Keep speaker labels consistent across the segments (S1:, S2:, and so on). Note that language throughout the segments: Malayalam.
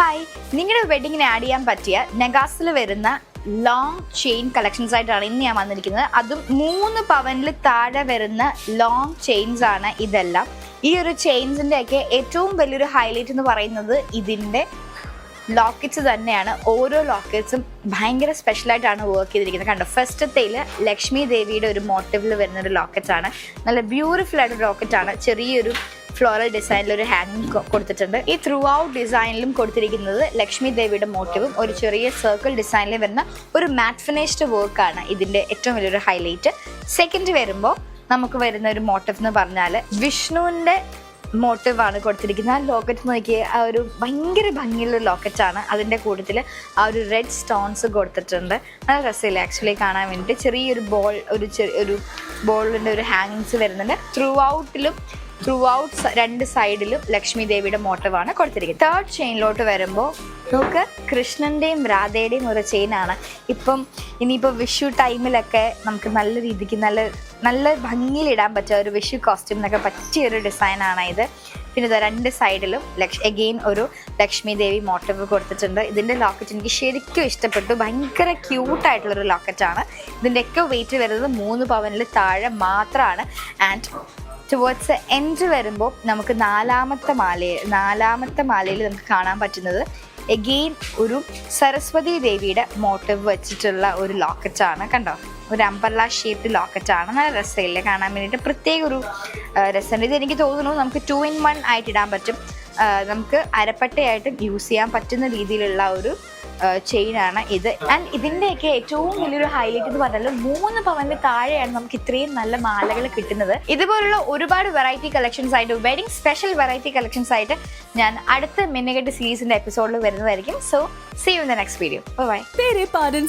S1: ഹായ്. നിങ്ങളുടെ വെഡിങ്ങിന് ആഡ് ചെയ്യാൻ പറ്റിയ നെഗാസിൽ വരുന്ന ലോങ് ചെയിൻ കളക്ഷൻസ് ആയിട്ടാണ് ഇന്ന് ഞാൻ വന്നിരിക്കുന്നത്. അതും മൂന്ന് പവനിൽ താഴെ വരുന്ന ലോങ് ചെയിൻസ് ആണ് ഇതെല്ലാം. ഈ ഒരു ചെയിൻസിന്റെ ഒക്കെ ഏറ്റവും വലിയൊരു ഹൈലൈറ്റ് എന്ന് പറയുന്നത് ഇതിന്റെ ലോക്കറ്റ്സ് തന്നെയാണ്. ഓരോ ലോക്കറ്റ്സും ഭയങ്കര സ്പെഷ്യലായിട്ടാണ് വർക്ക് ചെയ്തിരിക്കുന്നത്. കണ്ടോ? ഫസ്റ്റത്തേൽ ലക്ഷ്മി ദേവിയുടെ ഒരു മോട്ടീവിൽ വരുന്ന ഒരു ലോക്കറ്റ് ആണ്. നല്ല ബ്യൂട്ടിഫുൾ ആയിട്ട് ലോക്കറ്റ് ആണ്. ചെറിയൊരു ഫ്ലോറൽ ഡിസൈനിൽ ഒരു ഹാങ്ങിങ് കൊടുത്തിട്ടുണ്ട്. ഈ ത്രൂ ഔട്ട് ഡിസൈനിലും കൊടുത്തിരിക്കുന്നത് ലക്ഷ്മി ദേവിയുടെ മോട്ടീവും ഒരു ചെറിയ സർക്കിൾ ഡിസൈനിൽ വരുന്ന ഒരു മാറ്റ് ഫിനിഷ്ഡ് വർക്കാണ് ഇതിന്റെ ഏറ്റവും വലിയൊരു ഹൈലൈറ്റ് സെക്കൻഡ് വരുമ്പോൾ നമുക്ക് വരുന്ന ഒരു മോട്ടീവ് എന്ന് പറഞ്ഞാൽ വിഷ്ണുവിന്റെ മോട്ടീവാണ് കൊടുത്തിരിക്കുന്നത്. ആ ലോക്കറ്റ് നോക്കിയ ആ ഒരു ഭയങ്കര ഭംഗിയുള്ള ലോക്കറ്റാണ് അതിന്റെ കൂട്ടത്തിൽ ആ ഒരു റെഡ് സ്റ്റോൺസ് കൊടുത്തിട്ടുണ്ട്. നല്ല രസമില്ല ആക്ച്വലി കാണാൻ വേണ്ടിയിട്ട്. ചെറിയൊരു ബോൾ ഒരു ചെറിയ ഒരു ബോളിന്റെ ഒരു ഹാങ്സ് വരുന്നുണ്ട്. ത്രൂ ഔട്ടിലും ത്രൂ ഔട്ട് രണ്ട് സൈഡിലും ലക്ഷ്മി ദേവിയുടെ മോട്ടീവാണ് കൊടുത്തിരിക്കുന്നത്. തേർഡ് ചെയിനിലോട്ട് വരുമ്പോൾ നമുക്ക് കൃഷ്ണന്റെയും രാധയുടെയും ഒരു ചെയിനാണ് ഇപ്പം ഇനിയിപ്പോൾ വിഷു ടൈമിലൊക്കെ നമുക്ക് നല്ല രീതിക്ക് നല്ല നല്ല ഭംഗിയിൽ ഇടാൻ പറ്റിയ ഒരു വിഷു കോസ്റ്റ്യൂം കോസ്റ്റ്യൂമിനൊക്കെ പറ്റിയ ഒരു ഡിസൈനാണ് ഇത്. പിന്നെ ഇത് രണ്ട് സൈഡിലും ലക്ഷ് എഗെയിൻ ഒരു ലക്ഷ്മി ദേവി മോട്ടീവ് കൊടുത്തിട്ടുണ്ട്. ഇതിന്റെ ലോക്കറ്റ് എനിക്ക് ശരിക്കും ഇഷ്ടപ്പെട്ടു. ഭയങ്കര ക്യൂട്ടായിട്ടുള്ളൊരു ലോക്കറ്റാണ് ഇതിന്റെയൊക്കെ വെയിറ്റ് വരുന്നത് മൂന്ന് പവനിൽ താഴെ മാത്രമാണ് ആൻഡ് ടുവേർഡ്സ് എൻഡ് വരുമ്പോൾ നമുക്ക് നാലാമത്തെ മാല നാലാമത്തെ മാലയിൽ നമുക്ക് കാണാൻ പറ്റുന്നത് എഗെയിൻ ഒരു സരസ്വതി ദേവിയുടെ മോട്ടീവ് വെച്ചിട്ടുള്ള ഒരു ലോക്കറ്റാണ് കണ്ടോ? ഒരു അമ്പർല ഷേപ്പ് ലോക്കറ്റാണ് നല്ല രസമില്ലേ കാണാൻ വേണ്ടിയിട്ട്. പ്രത്യേക ഒരു രസമുണ്ട്. ഇത് എനിക്ക് തോന്നുന്നു നമുക്ക് ടു ഇൻ വൺ ആയിട്ട് ഇടാൻ പറ്റും. നമുക്ക് അരപ്പട്ടയായിട്ട് യൂസ് ചെയ്യാൻ പറ്റുന്ന രീതിയിലുള്ള ഒരു ചെയിനാണ് ഇത്. ആൻഡ് ഇതിന്റെയൊക്കെ ഏറ്റവും വലിയൊരു ഹൈലൈറ്റ് എന്ന് പറഞ്ഞാൽ മൂന്ന് പവന്റെ താഴെയാണ് നമുക്ക് ഇത്രയും നല്ല മാലകൾ കിട്ടുന്നത്. ഇതുപോലുള്ള ഒരുപാട് വെറൈറ്റി കളക്ഷൻസ് ആയിട്ട് വെഡിങ് സ്പെഷ്യൽ വെറൈറ്റി കളക്ഷൻസ് ആയിട്ട് ഞാൻ അടുത്ത മിന്നുകെട്ട് സീരീസിന്റെ എപ്പിസോഡിൽ വരുന്നതായിരിക്കും. So see you in the next video bye
S2: പേരെ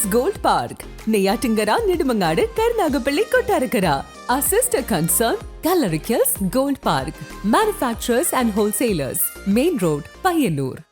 S2: gold park Neyyattinkara Nedumangad Karunagappally Kottarakkara. Our sister concern, gold park Park. And and main road Payyanur.